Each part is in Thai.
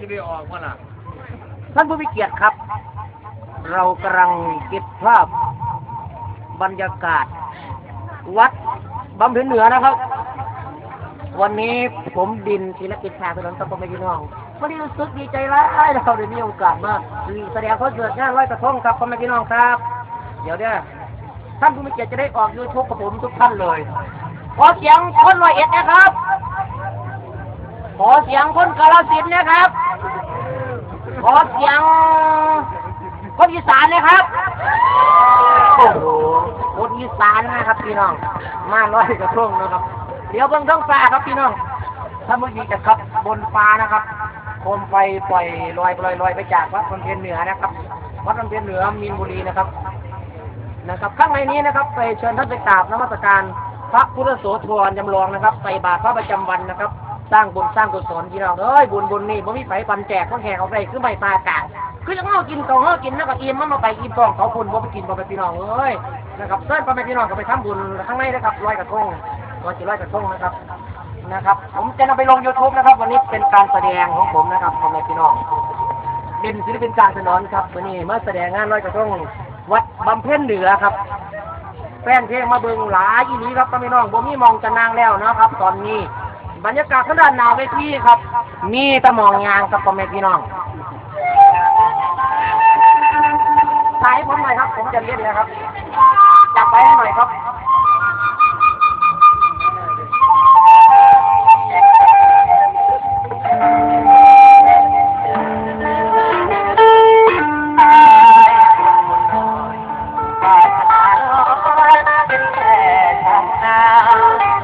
จะได้ออกมาล่ะท่านผู้มีเกียรติครับ เรากำลังเก็บภาพบรรยากาศ วัดบำเพ็ญเหนือนะครับ วันนี้ผมดินศิลปินชาถนนตะปมพี่น้องวันนี้รู้สึกดีใจร้ายเราได้มีโอกาสมาแสดงคอนเสิร์ตงานร้อยกระทงครับพ่อแม่พี่น้องครับ เดี๋ยวเนี่ยท่านผู้มีเกียรติจะได้ออกยูทูบกับผมทุกท่านเลยขอเสียงคนร้อยเอ็ดนะครับขอเสียงคนกาฬสินนะครับ ขอเสียงคนอีสานนะครับโอ้โหคนอีสานนะครับพี่น้อง มาร้อยกระทงนะครับ เดี๋ยวเบื้องท้องฟ้าครับพี่น้องถ้าเมื่อกี้จะขับบนฟ้านะครับโคมไฟปล่อยลอยลอยลอยไปจากวัดบนเพียนเหนือนะครับวัดบนเพียนเหนือมีนบุรีนะครับ นะครับข้างในนี้นะครับ ไปเชิญท่านไปกราบนมัสการพระพุทธโสธรจำลองนะครับ ใส่บาตรพระประจำวันนะครับ สร้างบุญสร้างกุศลพี่น้องเอ้ยบุญบุญนี่บ่มีไผปันแจกคนแขกเอาไปคือใบตากลางคือจะเงากินเขาเงากินแล้วก็อิ่มมันมาไปอิ่มท้องเขาคุณบ่ไปกินบ่ไปพี่น้องเอ้ยนะครับเชิญพ่อแม่พี่น้องก็ไปทำบุญข้างในนะครับร้อยกระทงร้อยจิร้อยกระทงนะครับนะครับ ผมจะนำไปลง YouTube นะครับ วันนี้เป็นการแสดงของผมนะครับพ่อแม่พี่น้องเป็นศิลปินการถนนครับวันนี้มาแสดงงานร้อยกระทงวัดบำเพ็ญเหนือครับแฟนเพลงมาเบิงหลายอีนี้ครับพ่อแม่พี่น้องบ่มีมองจะนางแล้วนะครับ ตอนนี้ บรรยากาศข้าด้านหน้าเวทีครับ มีตะมองยางครับพ่อแม่พี่น้องถ่ายให้ผมหน่อยครับ ผมจะเล่นนะครับ จับไปให้หน่อยครับเป็นแค่ทำนา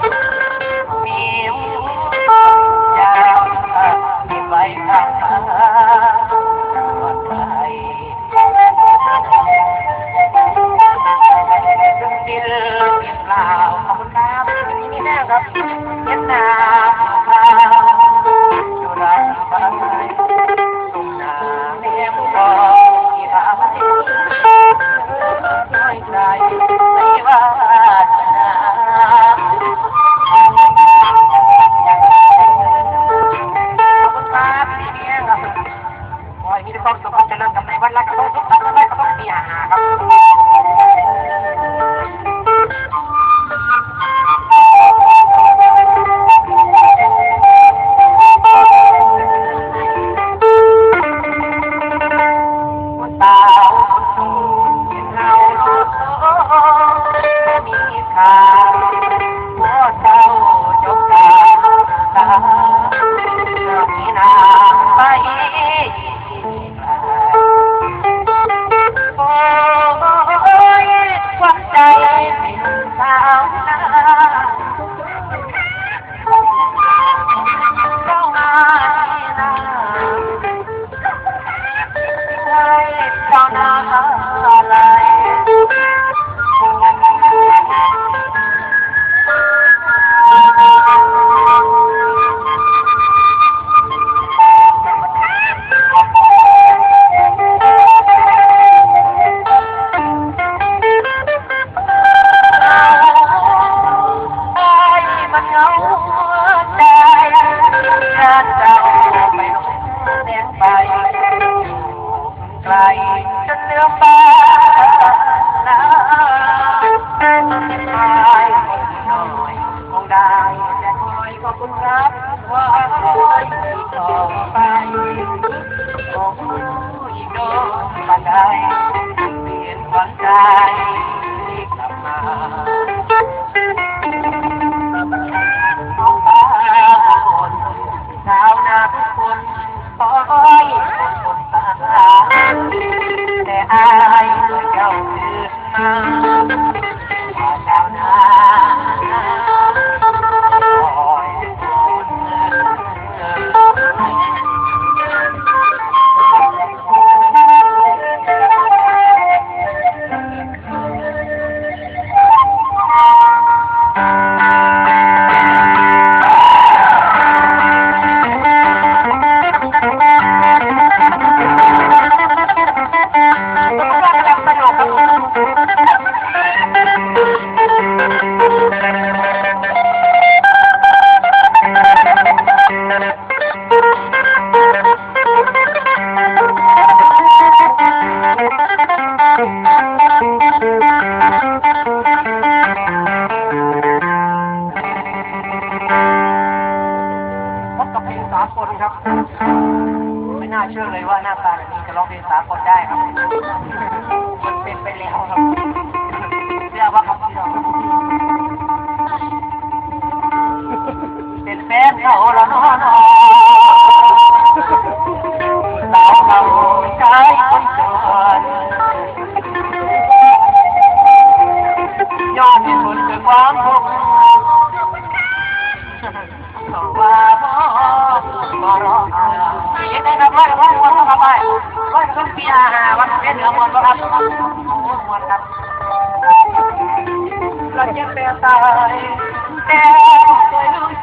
ข์ต่อว่าบ่บ่รอ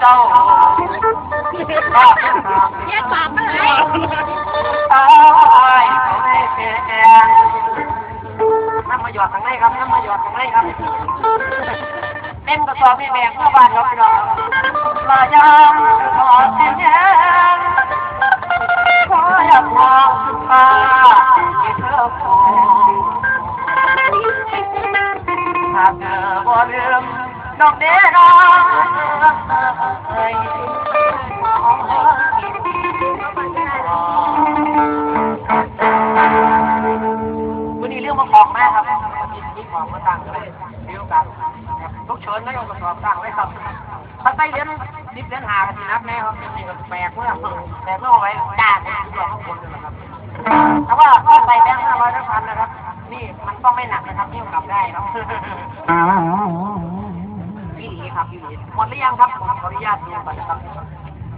เห็นได้ครับว่าว่าว่าว่าไปว่าต้นปีอาหาวันเป็นเหนือมวลบ่ครับมวลครับเราเจ็บแต่ตายแต่เคยลืมเจ้าแยกปากมาเลยตายน้ำมาหยอดข้างในครับน้ำมาหยอดข้างในครับเต็มกระสอบมีแบกเมื่อบ้านเราพี่น้อมายามขอเสียงแย้งขออยากมองมาที่เธอคงหากเธอบ่ลืม น้องเด้อวันนี้เรื่องมาของแม่ครับมีของมาตั้งเลยเดียวกันทุกเชิญได้เอากระสอบตั้งไว้ครับถ้าใส่เหรียญสิบเหรียญหากันนับแน่ครับนี่ก็แปลกเมื่อแปลกเมื่อเอาไว้ด่านนะหลอกข้างบนเลยนะครับแต่ว่าถ้าใส่แบงค์ห้าร้อยพันนะครับ นี่มันต้องไม่หนักนะครับนี่กลับได้เนาะ ครับหมดหรือยังครับผมขออนุญาตดูก่อนนะครับ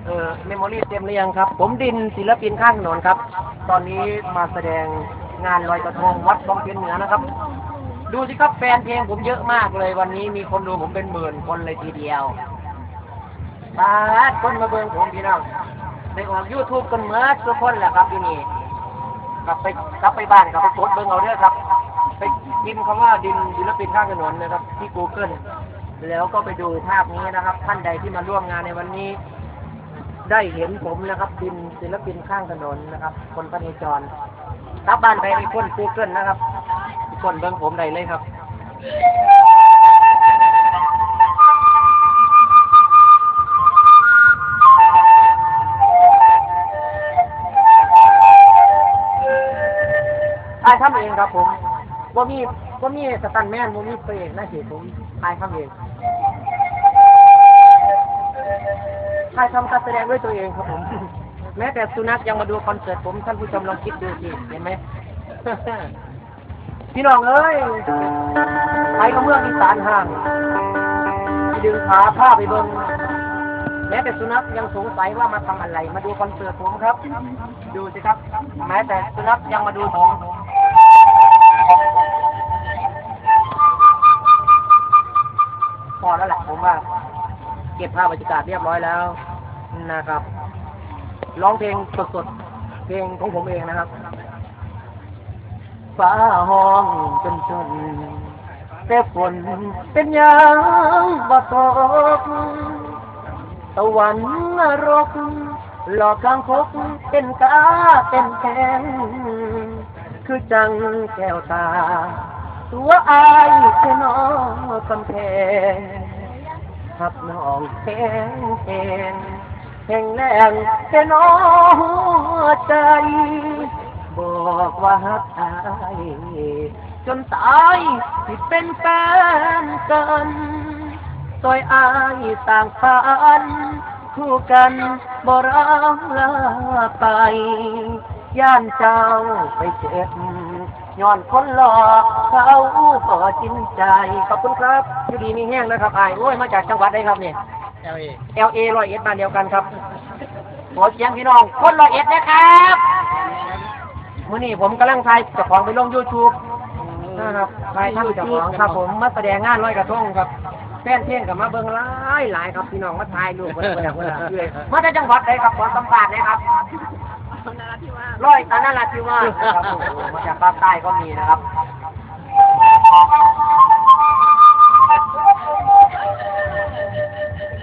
เออเมมโมรี่เต็มหรือยังครับ ผมดินศิลปินข้างถนนครับ ตอนนี้มาแสดงงานลอยกระทงวัดบางเพียนเหนือนะครับ ดูสิครับแฟนเพลงผมเยอะมากเลยวันนี้มีคนดูผมเป็นหมื่นคนเลยทีเดียวบาดคนมาเบิ่งผมพี่น้องได้ออกยูทูบกันเมื่อทุกคนแหละครับที่นี่กลับไปกลับไปบ้านกลับไปกดเบิ่งเอาเด้อครับ ไปพิมพ์คำว่าดินศิลปินข้างถนนนะครับ ที่ Google แล้วก็ไปดูภาพนี้นะครับ ท่านใดที่มาร่วมงานในวันนี้ ได้เห็นผมนะครับบินศิลปินข้างถนนนะครับ คนพเนจรกลับบ้านไปไปค้นกูเกิลนะครับคนเบิ้งผมได้เลยครับถ่ายทำเองครับผมว่ามีว่ามีสตันแมนว่ามีเปรกนะสิผมถ่ายทำเอง ถ่ายทำการแสดงด้วยตัวเองครับผม แม้แต่สุนัขยังมาดูคอนเสิร์ตผมท่านผู้ชมลองคิดดูสิเห็นไหมพี่น้องเอ้ยไทยก็เมืองอีสานห่างที่ดึงขาผ้าไปเบิงแม้แต่สุนัขยังสงสัยว่ามาทำอะไร มาดูคอนเสิร์ตผมครับ ดูสิครับ แม้แต่สุนัขยังมาดูผมพอแล้วแหละผมว่า เก็บภาพบรรยากาศเรียบร้อยแล้วนะครับ ร้องเพลงสดๆ เพลงของผมเองนะครับ ฟ้าห้องจนจนแต่ฝนเป็นยังบ่ตกตะวันนรก หลอกกลางคกเป็นกาเป็นแขงคือจังแก้วตา ตัวอายแค่นอกำแพง ทับน้องแข็งแข็งแข็งแรงแต่น้อหัวใจ บอกว่าฮักอายจนตายที่เป็นแฟนกันซอยอายต่างฝันคู่กันบ่ร้างลาไป ย่านเจ้าไปเจ็บ ย้อนคนหลอกเขาต่อจินใจ ขอบคุณครับ อยู่ดีมีแห้งนะครับอายโอ้ย มาจากจังหวัดใดครับเนี่ยเอลเอ L A ร้อยเอ็ดบ้านเดียวกันครับขอเสียงพี่น้อง คนร้อยเอ็ดนะครับมื่อนี้ผมกำลังถ่ายเจ้าของไปลงยูทูบนะครับถ่ายทำเจ้าของครับผมมาแสดงงานร้อยกระทงครับแฟนเพลงกับมาเบิ่งหลายหลายครับพี่น้องมาถ่ายรูปมาเบิ่งเบิ่งเรื่อยมาจากจังหวัดใดครับขอสัมภาษณ์หนะครับนาที่ว่า ร้อยอันนั้นละที่ว่าครับผมมาจากภาคใต้ก็มีนะครับ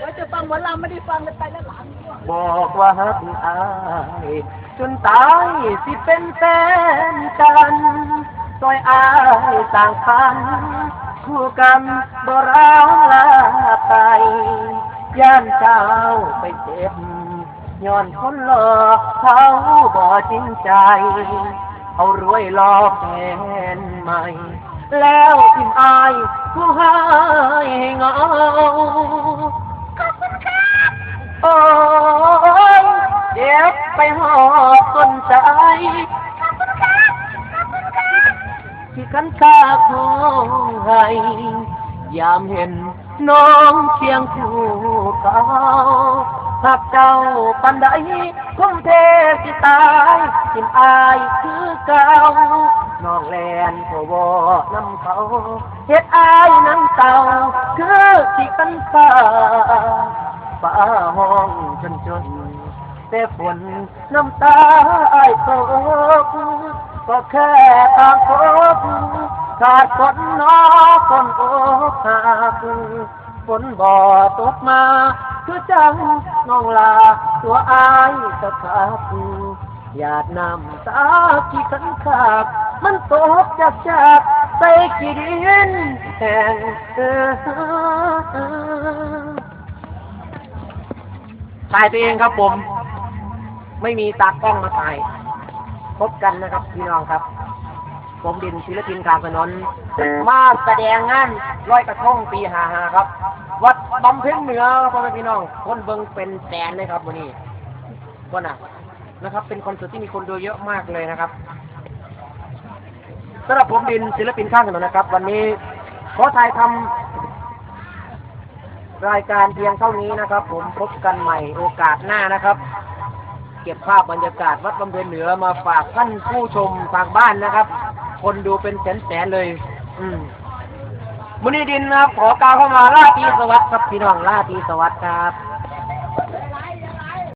ว่าจะฟังหมอลำไม่ได้ฟังกันไปแล้วหลังบอกว่าฮักอายจนตายสิเป็นแฟนกันซอยอายต่างพันคู่กันบ่ร้าวลาไปย่านเจ้าไปเจ็บ ย้อนคนหลอกเขาบ่จริงใจ เอารวยหลอกแทนใหม่ แล้วทิมอายผู้ให้เงาโอ้ยเจ็บไปหอบต้นใจที่กันคาของให้ยามเห็นน้องเคียงคู่เขา หากเจ้าปันใดคงเทสิตายทิมอายคือเก่าน้องแลนโผวน้ำเขาเฮ็ดอายน้ำเต่าคือสิกันฟ้าฟ้าห้องจนจนแต่ฝนน้ำตาไอายตกก็แค่ตางพบขาดคนนอคนอกหักฝนบ่อตกมาคือจัง น้องลา ตัวอายสะขาดหยาดน้ำตาที่ขันขาดมันตกจากจากใส่ขี้ดินแห้งเออถ่ายตัวเองครับผม ไม่มีตากล้องมาถ่าย พบกันนะครับพี่น้องครับ ผมดินศิลปินกลางถนน มาแสดงงานร้อยกระทงปีหาหาครับ วัดบำเพ็ญเหนือครับพ่อแม่พี่น้อง คนเบิงเป็นแสนเลยครับวันนี้วันน่ะนะครับ เป็นคอนเสิร์ตที่มีคนดูเยอะมากเลยนะครับสำหรับผมดินศิลปินข้างถนนนะครับ วันนี้ขอถ่ายทำรายการเพียงเท่านี้นะครับ ผมพบกันใหม่โอกาสหน้านะครับ เก็บภาพบรรยากาศวัดบำเพ็ญเหนือมาฝากท่านผู้ชมทางบ้านนะครับ คนดูเป็นแสนๆเลย อืมมุนีดินนะครับ ขอกล่าวเข้ามาลาตีสวัสดิ์ครับพี่น้องลาตีสวัสดิ์ครับ